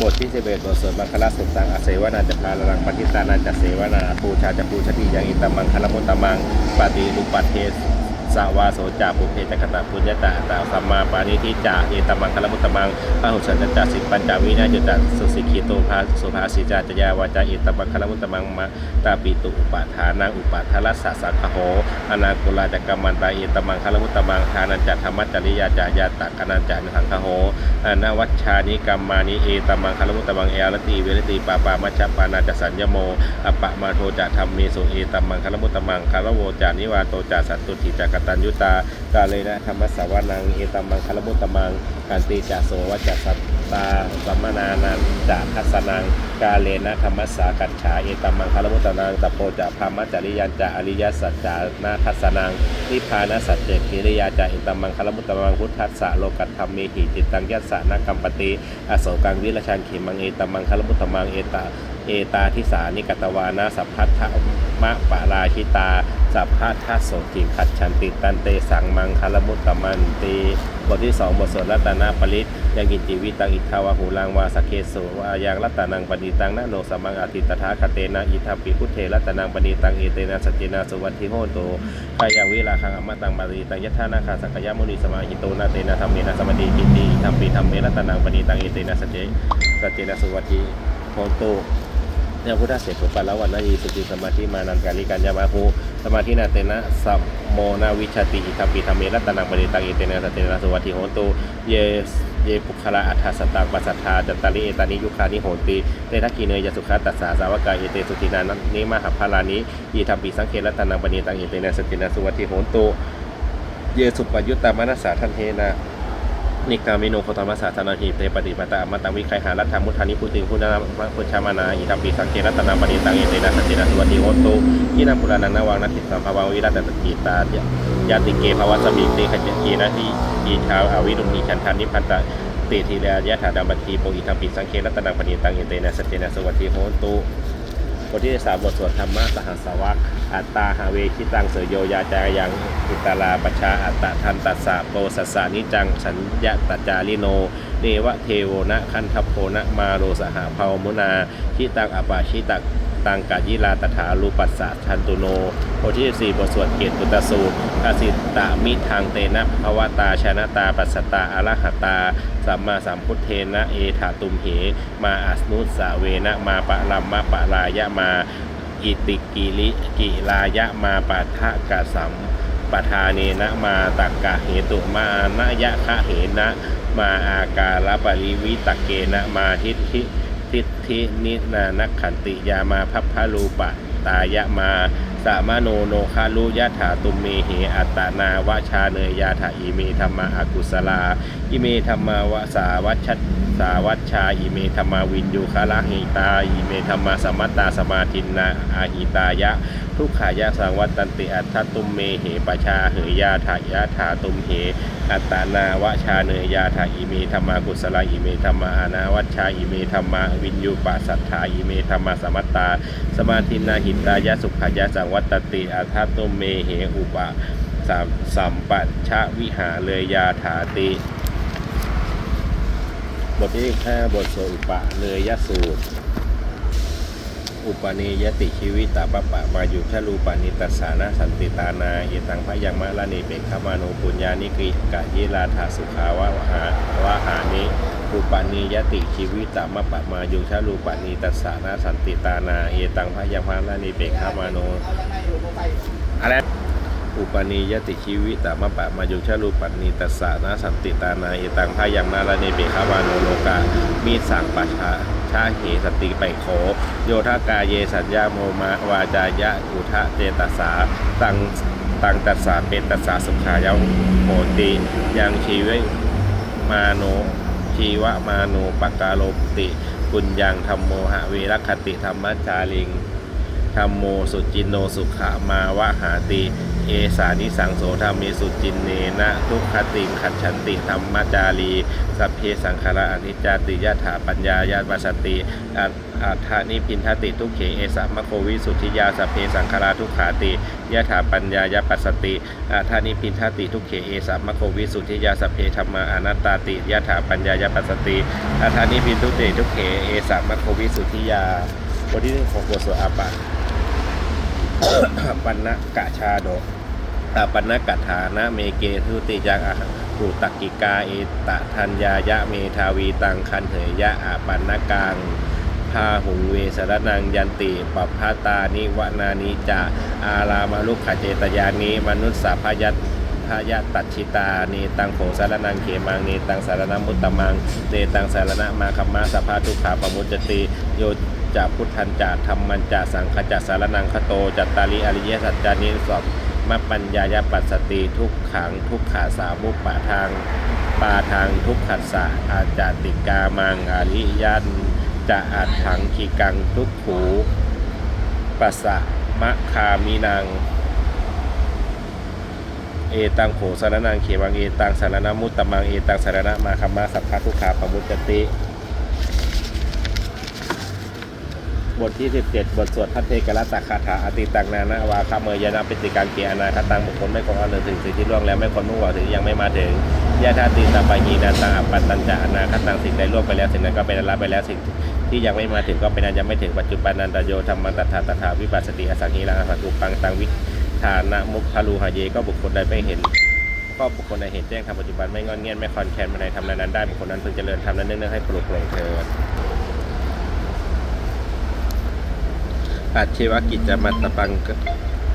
บทที่สิบทสวดมังคลสุตตังอาเสวนาจะพาลังปฏิตานันจะเสวนาปูชาจะปูชติยังอิตมังคลมุตตมังปฏิลุปัตเท สาวาโสจาปุเพจักตะปุญญาตาตาสัมมาปานิทิจาเอตมังคลมุตมังพระหุสันตจาสิปัญจาวินาจุตาสุสิกิโตภาสุภาสิจาจยาวาจาเอตมังคลมุตมังมะตาปิตุอุปาทานังอุปาทารัสสะสังคโหอนาคุลาจักรมันตาเอตมังคลมุตมังทานันจัตธรรมจริยาจายาตะกนันจันสังคโหอนวัชชานิกรรมานิเอตมังคารมุตมังเอรติเวรติปาปามัชฌปานาจสัญญโมอปะมาโทจะธรรมเมสุเอตมังคารมุตมังคารโวจานิวาโตจาสัตตุถิจักตัญยุตากาเลนะธรรมสาวนัง เอตมังคารมุตตมังกันติจาโสวัจสัตตาสัมมนานันจาคัสนังกาเลนะธรรมสากัจฉาเอตมังคารมุตตมังตโปจะพามัจจริยันจะอริยสัจจานาคัสนังนิพพานสัจเจกิริยาจะเอตมังคารมุตตมังพุทธัสสะโลกัตธรรมเมหิจิตตังยัสสะนกัมปติอโศกังวิรชันเขมังเอตมังคลมุตตมังเอตา ตาทิสานิกตวานาสัพพัทธมะปะราชิตา สัพพัทธโสติขัดฉันติตันเตสังมังคลมุตตมันตีบทที่สองบทสวดรัตนาปริตยังกินจิวิตังอิทาวะหูลังวาสเคโสวายังรัตนังปณิตังนะโนสมังอาทิตถาคเตนะอิทัมปิพุทเทรัตนังปณิตังเอเตนะสัจเจนะสุวัติโหโตกายังวิลาคังอมตังปณิตังยัทธานาคาสักยมุนีสมาหิโตนะเตนะธรรมเมนะสมดีจิตติอิทัมปิธรรมเมรัตนังปณิตังเอเตนะสัจเจสัจเจนะสุวัติโหตุ เนี่ยพุทธเสกุปัลวันนายีสุติสมาธิมานันกาลิกัญญามาหูสมาธินาเตนะสัมโมนาวิชติอิทัมปิธรรมเมรัตนังปณิตังเอเตนะสัจเจนะสุวัติโหนตุเยเยปุคละอัฏฐสตังปัสสัทธาจัตตาริเอตานิยุคานิโหติเตทักีเนยยสุขาตัสสาสาวกาเอเตสุตินานันิมหาภาลานิยีทัมปิสังเครัตนังปณิตังเอเตนะสัจเจนะสุวัติโหนตุเยสุปยุตตามนัสสาทันเทนะ นิกามิโนโคตมัสสะธนาหิเตปฏิปตาอมตังวิไคหารัตถมุทานิพุติงพุทธนาพุทธามานาอิทัมปิสังเกรัตนาปณิตังเอเตนะสัจเจนะสุวัติโหตุยินังพุรานังนวังนัตถิสัมภวังวิรัตตติตายาติเกภวสมิติขจเกนะที่อีชาวอวิรุณีชันทานิพันตะเตทีเรยะถาดัมปทีโปอิทัมปิสังเกรัตนาปณิตังเอเตนะสัจเจนะสุวัติโหตุบทที่สามบทสวดธรรมะสหัสสวะ อัตตาหาเวคิตังเสยโยยาจายังอุตตราปชาอัตตะทันตัสสะโปสัสสานิจังสัญญะตจาริโน เนวะเทโวนะคันทัพโพนะมาโรสหาภาวมุนาชิตังอปาชิตักตังกายิลาตถาลูปัสสะชันตุโนบทที่สี่บทสวดเกตตุตสูตรกสิตามิทางเตนะภวตาชนะตาปัสสตาอรหัตา สัมมาสัมพุทเทนะเอถาตุมเห มาอัสนุสสาเวนะมาปะลัมมะปะลายะมา อิติกิลิกิลายะมาปะทะกะสัมปทาเนนะมาตักกะเหตุมานะยะคะเหนะ มาอาการะปริวิตกเกนะมาทิฏฐิทิฏฐินินานักขันติยามาพัพพลูปะตายะมาสามโนโนคาลุยะถาตุมเมเหอัตานาวชาเนยยาถาอิเมธรรมาอากุสลา อิเมธรรมาวสาวัชชสาวัชชาอิเมธรรมาวินยูคาลาหิตาอิเมธรรมาสมัตตาสมาทินนาอาหิตายะ ทุกขายะสังวัตตันติอัตถตุมเมเหปชาเหยยาถายะถาตุมเหอัตตานาวชาเนยยาถาอิเมธรรมากุสลาอิเมธรรมาอานาวัชชาอิเมธรรมาวินยูปัสสัทธาอิเมธรรมาสมัตตา สมาทินนาหิตายะสุขายะสังวัตติอัตถตุมเมเหอุปะสัมปัชะวิหาเลยยาถาติ บทที่ห้าบทโสอุปะเนยยสูตร อุปนิยติชีวิตตาปะปะมาอยู่ชลูปานิตัสสานาสันติตานาเอตังพยังมะละนีเปกขมานุปุญญานิกิกะยิลาธาสุขาวะหาวะหานิอุปนิยติชีวิตตามะปะมาอยู่ชลูปานิตัสสานาสันติตานาเอตังพยังมะละนีเปกขมานุอะไร อุปนิยติชีวิตามะปะมายุชาลูปันนิตัสสานาสันติตานาเอตังพายังนาลาเนเปคาวาโนโลกา มีสังปัชชาชาเหสติไปโข โยธากาเยสัญญาโมมาวาจายะอุทะเจตสาตังตังตัสสาเป็นตัสสาสุขายะโหติยังชีวิมาโนชีวะมาโนปกาโลติปุญญังธรรมโมหะเวรคติธรรมจาริง ธรรมโมสุจินโนสุขามาวะหาติ เอสานิสังโสธรรมเมสุจินเนนะทุกขติขัดฉันติธรรมจารีสัพเพสังขาราอนิจจติยะถาปัญญายาปัสสติอัตอัฏฐานิพินทติทุกเขเอสามโควิสุทธิยาสัพเพสังขาราทุกขาติยะถาปัญญายาปัสสติอัฏฐานิพินทติทุกเขเอสามโควิสุทธิยาสัพเพธรรมาอนัตตาติยะถาปัญญายาปัสสติอัฏฐานิพินทุติทุกเขเอสามโควิสุทธิยาบทที่หนึ่งของบทสวดอาปะ ปันนะกะชาโดอาปันนะกะฐานะเมเกทุติจังอะปุตกิกาเอตะทัญญายะเมทาวีตังคันเหยยะอาปันนะกังพาหุงเวสรนังยันติปปพาตานิวนานิจะอารามาลุขเจตยานิมนุสสาพยัตพยตัดชิตาเนตังโขสารนังเขมังเนตังสารนมุตตมังเนตังสารณมาคัมมาสภาทุกขาปมุจติโย จาพุทธันจาธรรมันจาสังขจาสารนังคโตจัตตาริอริยสัจจานิสอบมปัญญายาปัสสติทุกขังทุกขาสามุปปะทางปาทางทุกขัสสะอาจาติกามังอริยันจะอัดถังขีกังทุกขูปัสสะมะคามินัง เอตังโขสารนังเขวังเอตังสารนมุตตมังเอตังสารณมาคัมมาสัพพะทุกขาปมุจจติ บทที่ 17 บทสวดพัทเทกรัตตคาถาอติตังนานาวาคาเมยยนาปิติการเกียอนาคตังบุคคลไม่ควรเอาเนินถึงสิ่งที่ล่วงแล้วไม่ควรมุ่งหวังถึงยังไม่มาถึงยาธาติตาปายีนาตังอัปปัตตัญจะอนาคตังสิ่งใดล่วงไปแล้วสิ่งนั้นก็เป็นอันละไปแล้วสิ่งที่ยังไม่มาถึงก็เป็นอันยังไม่ถึงปัจจุบันนันตโยธรรมันตถาตถาวิปัสสติอสังหิรังอสังกุปังตังวิธานะมุขคารูหาเยก็บุคคลใดไม่เห็นก็บุคคลใดเห็นแจ้งทำปัจจุบันไม่งอนเงียนไม่คอนแคนมาในทำนั้นได้บุคคลนั้นพึงเจริญทำนั้นเนื่องให้ปลุกปลงเถิด ปัจเชวกิจจมัตตปังก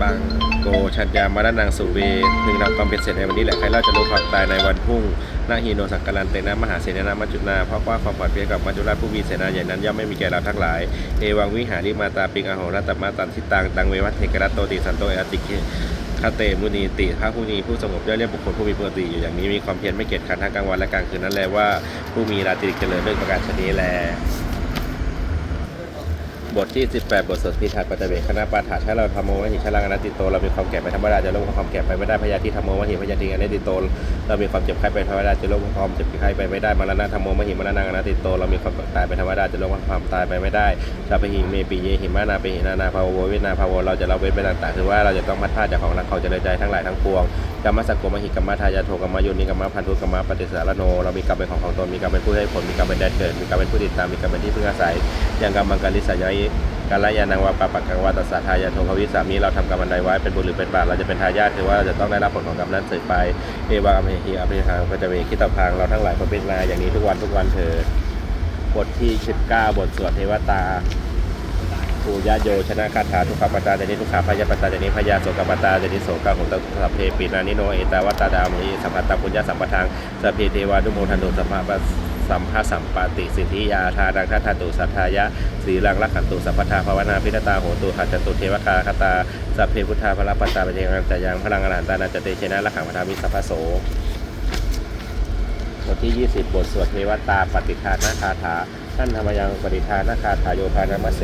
ปังโกชัญญามรณังสุเวพึงทำความเป็นเสร็จในวันนี้แหละใครเราจะรู้ความตายในวันพุ่งนาฮีโนสังกัลันเตนะมหาเสนานามัจจุนาเพราะว่าความปลอดภัยกับมัจจุราชผู้มีเสนาใหญ่นั้นย่อมไม่มีแก่เราทั้งหลาย เอวังวิหาริมาตาปิงอโหรัตตมาตันทิตังตังเววัตเทกรัตโตติสันโตเอติเคคาเตมุนีติพระผู้นี้ผู้สงบย่อเรียกบุคคลผู้มีปกติอยู่อย่างนี้มีความเพียรไม่เกียจคร้านทั้งกลางวันและกลางคืนนั้นแลว่าผู้มีราตรีเจริญด้วยประการชนี้แล บทที่ 18 บทสวดพิธาปัตตเวคณะปาฐาถ้าเราทำโมวหิชลังอนัตติโต เรามีความแก่ไปธรรมดาจะลดความแก่ไปไม่ได้พยาธิธรรมโมวหิพยาธิอนัตติโต เรามีความเจ็บไข้ไปธรรมดาจะลดความเจ็บไข้ไปไม่ได้มรณะธรรมโมวหิมรณะอนัตติโต เรามีความตายไปธรรมดาจะลดความตายไปไม่ได้สัพพหิเมปิเยหิมานาเปหินานาภาวโววินาภาวเราจะเละเว้นไปต่างๆคือว่าเราจะต้องพัดพาจากของรักของเจริญใจทั้งหลายทั้งปวงกรรมสกโกมหิกรรมทายาโทกรรมโยนิกรรมพันธุกรรมปฏิสารโน เรามีกรรมเป็นของของตนมีกรรมเป็นผู้ให้ผลมีกรรมเป็นแดนเกิดมีกรรมเป็นผู้ติดตามมีกรรมเป็นที่พึ่งอาศัยอย่างกรรมังกาลิสายยกาลยานังวาปะปักกังวาตัสสะทายาโทภวิสามีเราทำกรรมใดไว้เป็นบุญหรือเป็นบาปเราจะเป็นทายาทถือว่าเราจะต้องได้รับผลของกรรมนั้นสืบไปเอวาอเมหิอภิหังพระจเวคิตพังเราทั้งหลายควรเป็นาอย่างนี้ทุกวันทุกวันเถิดบทที่ 19 บทสวดเทวตาภูยาโยชนะคาถาทุกขปตาเจนิทุกขาพยาปตาเจนิพยาโสกปตาเจนิโสกาหุตสัพเพปินานิโนเอตาวัตตาดามิสัมปัตตปุญญาสัมปทังสัพเพเทวานุโมทันตุสัมภะ สัมภาสัมปติสิทธิยาทาดังทัตถตุสัทธายะสีลังรักขันตุสัพพทาภาวนาพิทตาโหตุหัจตุเทวกาคตาสัพเพพุทธาพระปัตตาปเจงังจยังพลังอรหันตานาจเตเชนะลักขังพทามิสัพพโสบทที่ 20 บทสวดเทวตาปฏิทานาคาถา ท่านธรรมยังปฏิทานาคาถาโยพานามเส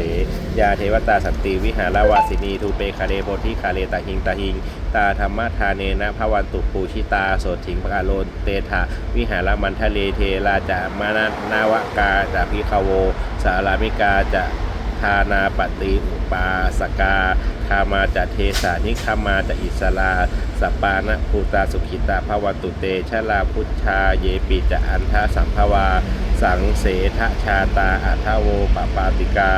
ยาเทวตาสันติวิหารวาสินีทูเปคาเดโพธิคาเลตาหิงตาหิง ตาธรรมทาเนนะพระวันตุปูชิตาโสถิงปกาโลนเตถาวิหารมันทะเลเทราจะมานานาวกาจะพิคาโว สารามิกาจะทานาปฏิอุปาสกาคามาจะเทสานิคามาจะอิสลาสปานะภูตาสุขิตาภวันตุเตชะลาพุทธาเยปิจะอันทาสัมภวา สังเสทชาตาอัทโวปปาติกา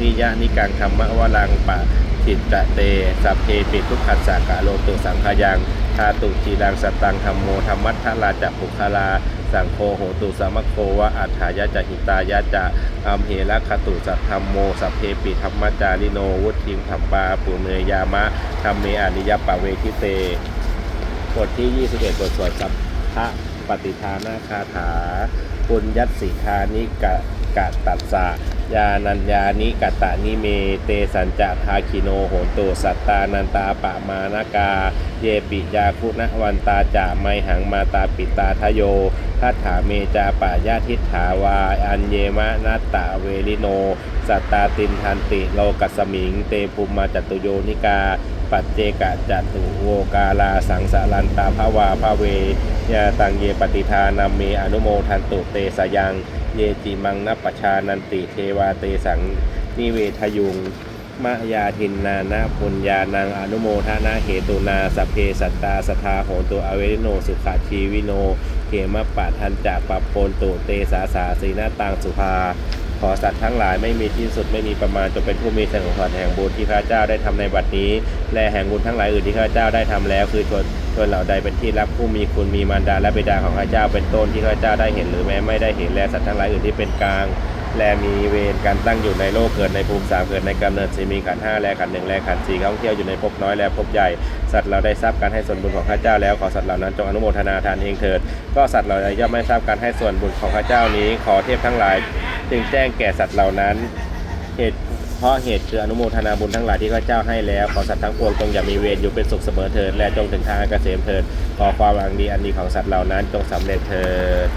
นิยะนิกังธรรมวลังปะทิตตะเต สัพเพปิทุกขัสสะกะโลตุสังขยังทาตุทีรังสตังธรรมโมธรรมัทธลาจัปุคลา สังโฆโหตุสามะโควะอัฏฐายะจะหิตายะจะอัมเหระคตุสัทธรรมโมสัพเพปิธรรมจาริโนวุทิมธรรมปาปุเนยามะธรรมเมอานิยปะเวทิเตบทที่ 21 บทสวดสัพพะ ฏิทานาคาถาปุญยัตสิทานิกะกะตัสสะยานัญญานิกะตะนิเม เตสัญจะทาคิโนโหตุสัตตานันตาปะมานากา เยปิยาคุณวันตาจาไมหังมาตาปิตาทโยทัตถาเมจาปายาทิฏฐาวา อันเยมะนัตตาเวลิโน สัตตาตินทันติโลกัสสมิง เตภูมิมาจตุโยนิกา ปัจเจกะจัตุโวกาลาสังสารันตาภาวาภาเวยาตังเยปฏิทานาเมอนุโมทันตุเตสยัง เยจิมังนปชานันติเทวาเตสังนิเวทยุงมายาทินนานาปุญญานังอนุโมทนาเหตุนาสเพสัตตาสทาโหตุอเวริโนสุขาชีวิโนเขมปะทันจากปัปโปนตุเตสาสาสีนาตังสุภา ขอสัตว์ทั้งหลายไม่มีที่สุดไม่มีประมาณจงเป็นผู้มีแสงของขวัญแห่งบุญที่ข้าเจ้าได้ทำในบัดนี้ และแห่งบุญทั้งหลายอื่นที่ข้าเจ้าได้ทำแล้ว คือชนชนเหล่าใดเป็นที่รับผู้มีคุณมีมารดาและบิดาของข้าเจ้าเป็นต้นที่ข้าเจ้าได้เห็นหรือแม้ไม่ได้เห็นและสัตว์ทั้งหลายอื่นที่เป็นกลางและมีเวรการตั้งอยู่ในโลกเกิดในภูมิสามเกิดในกำเนิดสี่มีขันห้าและขันหนึ่งและขันสี่ท่องเที่ยวอยู่ในภพน้อยและภพใหญ่ สัตว์เราได้ทราบการให้ส่วนบุญของข้าเจ้าแล้วขอสัตว์เหล่านั้นจงอนุโมทนาทานเองเถิด ก็สัตว์เหล่าใดย่อมไม่ทราบการให้ส่วนบุญของข้าเจ้านี้ ขอเทพทั้งหลาย จึงแจ้งแก่สัตว์เหล่านั้น เหตุเพราะเหตุคืออนุโมทนาบุญทั้งหลายที่ข้าเจ้าให้แล้ว ขอสัตว์ทั้งปวงจงอย่ามีเวรอยู่เป็นสุขเสมอเถิดและจงถึงทางเกษมเถิดขอความหวังดีอันดีของสัตว์เหล่านั้นจงสำเร็จเถิด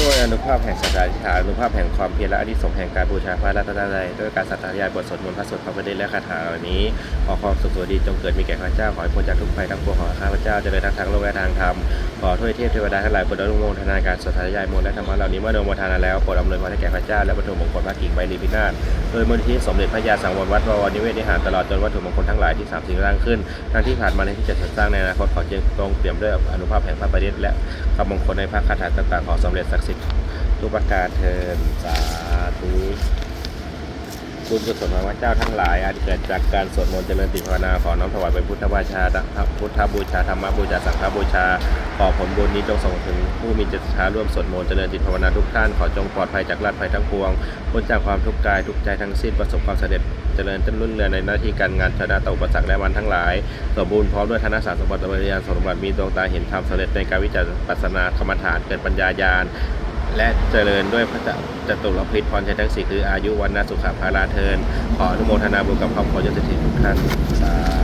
ด้วยอนุภาพแห่งสัจจะอธิฐานอนุภาพแห่งความเพียรและอนิสงส์แห่งการบูชาพระรัตนตรัยด้วยการสัตย์ยายบทสวดมนต์พระสวดพระประเดชและคาถาเหล่านี้ขอความสุขสวัสดีจงเกิดมีแก่ข้าพเจ้าขอให้พ้นจากทุกภัยทั้งปวงของข้าพเจ้าเจริญทั้งทางโลกและทางธรรมขอถ้วยเทพเทวดาทั้งหลายโปรดอนุโมทนาการสวดยายมนต์และธรรมะเหล่านี้เมื่ออนุโมทนาแล้วโปรดอำนวยพรให้แก่ข้าพเจ้าและวัตถุมงคลพระกิ่งใบลีพินาศโดยมูลนิธิสมเด็จพระยาสังวรวัดบวรนิเวศนิหารตลอดจนวัตถุมงคลทั้งหลายที่สามสิ่งสร้างขึ้นทั้งที่ผ่านมาในที่จะสร้างในอนาคตขอเจงตรงเปี่ยมด้วยอนุภาพแห่งพระประเดชและคำมงคลในพระคาถาต่างๆขอสำเร็จศักดิ์สิทธิ์ทุกประการเทินสาธุ บุญกุศลของพระเจ้าทั้งหลายอาจเกิดจากการสวดมนต์เจริญติภาวนาขอน้อมถวายเป็นพุทธบูชาพุทธบูชาธรรมบูชาสังฆบูชา ขอผลบุญนี้จงส่งถึงผู้มีจิตศรัทธาร่วมสวดมนต์เจริญจิตภาวนาทุกท่านขอจงปลอดภัยจากราชภัยทั้งปวงพ้นจากความทุกข์กายทุกใจทั้งสิ้นประสบความสำเร็จเจริญจนรุ่นเรืองในหน้าที่การงานชนะต่ออุปสรรคและวันทั้งหลาย สมบูรณ์พร้อมด้วยธนาสารสมบัติบริยานสมบัติมีดวงตาเห็นธรรมสำเร็จในการวิจารณ์ปัสนากรรมฐานเกิดปัญญาญาณ และเจริญด้วยพระจตุรพิษพรชัยทั้งสี่คืออายุวันนาสุขภาราเทิน ขออนุโมทนาบุญกับครอบครัวยศถิตทุกท่านสา